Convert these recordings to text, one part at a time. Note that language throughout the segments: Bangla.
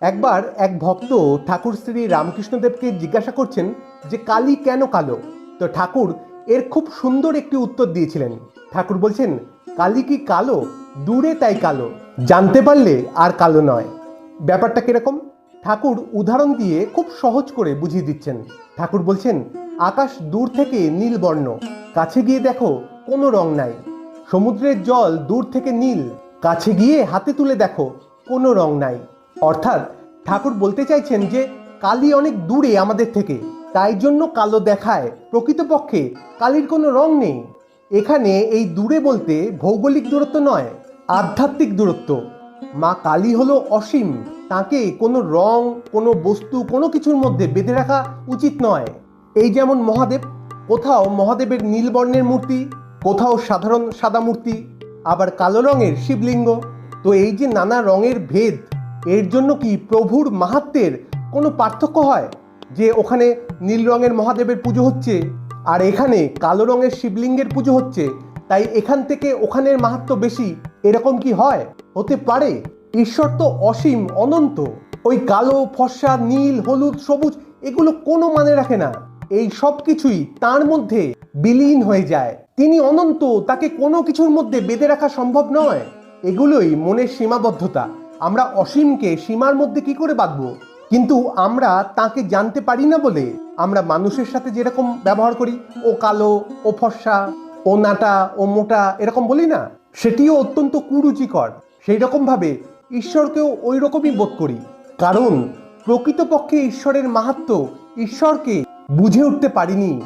একবার এক ভক্ত ঠাকুর শ্রী রামকৃষ্ণদেবকে জিজ্ঞাসা করছেন যে কালী কেন কালো? তো ঠাকুর এর খুব সুন্দর একটি উত্তর দিয়েছিলেন। ঠাকুর বলছেন, কালী কি কালো? দূরে তাই কালো। জানতে পারলে আর কালো নয়। ব্যাপারটা কীরকম? ঠাকুর উদাহরণ দিয়ে খুব সহজ করে বুঝিয়ে দিচ্ছেন। ঠাকুর বলছেন, আকাশ দূর থেকে নীল বর্ণ। কাছে গিয়ে দেখো, কোনো রং নাই। সমুদ্রের জল দূর থেকে নীল। কাছে গিয়ে হাতে তুলে দেখো, কোনো রং নাই। অর্থাৎ ঠাকুর বলতে চাইছেন যে কালী অনেক দূরে আমাদের থেকে, তাই জন্য কালো দেখায়, প্রকৃতপক্ষে কালির কোনো রং নেই। এখানে এই দূরে বলতে ভৌগোলিক দূরত্ব নয়, আধ্যাত্মিক দূরত্ব। মা কালী হলো অসীম, তাকে কোনো রং, কোনো বস্তু, কোনো কিছুর মধ্যে বেঁধে রাখা উচিত নয়। এই যেমন মহাদেব, কোথাও মহাদেবের নীলবর্ণের মূর্তি, কোথাও সাধারণ সাদা মূর্তি, আবার কালো রঙের শিবলিঙ্গ। তো এই যে নানা রঙের ভেদ এর জন্য কি প্রভুর মাহাত্মের কোনো পার্থক্য হয়? যে ওখানে নীল রঙের মহাদেবের পুজো হচ্ছে, আর এখানে কালো রঙের শিবলিঙ্গের পুজো হচ্ছে, তাই এখান থেকে ওখানের মাহাত্ম্য বেশি এরকম কি হয়? হতে পারে। ঈশ্বর তো অসীম, অনন্ত। ওই কালো, ফর্সা, নীল, হলুদ, সবুজ এগুলো কোনো মানে রাখে না। এই সব কিছুই তার মধ্যে বিলীন হয়ে যায়। তিনি অনন্ত, তাকে কোনো কিছুর মধ্যে বেঁধে রাখা সম্ভব নয়। এগুলোই মনের সীমাবদ্ধতা। আমরা অসীমকে সীমার মধ্যে কি করে বাঁধবো? কিন্তু আমরা তাকে জানতে পারি না বলে আমরা মানুষের সাথে যেরকম ব্যবহার করি, ও কালো, ও ফর্সা, ও নাটা, ও মোটা, এরকম বলি না। সেটিও অত্যন্ত কুরুচিকর। সেই রকমভাবে ঈশ্বরকেও ওই রকমই বোধ করি। কারণ প্রকৃতপক্ষে ঈশ্বরের মাহাত্ম ঈশ্বরকে বুঝে উঠতে পারিনি।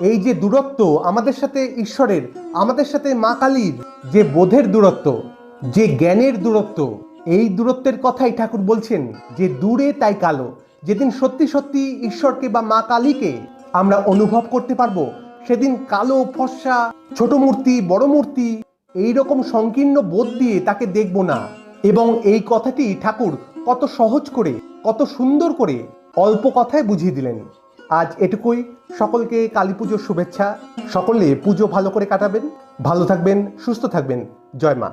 এই যে দূরত্ব আমাদের সাথে ঈশ্বরের, আমাদের সাথে মা কালীর যে বোধের দূরত্ব, যে জ্ঞানের দূরত্ব এই দূরত্বের কথাই ঠাকুর বলছেন যে দূরে তাই কালো। যেদিন সত্যি সত্যি ঈশ্বরকে বা মা কালীকে আমরা অনুভব করতে পারব, সেদিন কালো ফর্সা, ছোট মূর্তি, বড় মূর্তি এই রকম সংকীর্ণ বোধ দিয়ে তাকে দেখব না। এবং এই কথাটি ঠাকুর কত সহজ করে, কত সুন্দর করে অল্প কথায় বুঝিয়ে দিলেন। আজ এটুকুই। সকলকে কালী পুজোর শুভেচ্ছা। সকলে পুজো ভালো করে কাটাবেন। ভালো থাকবেন, সুস্থ থাকবেন। জয় মা।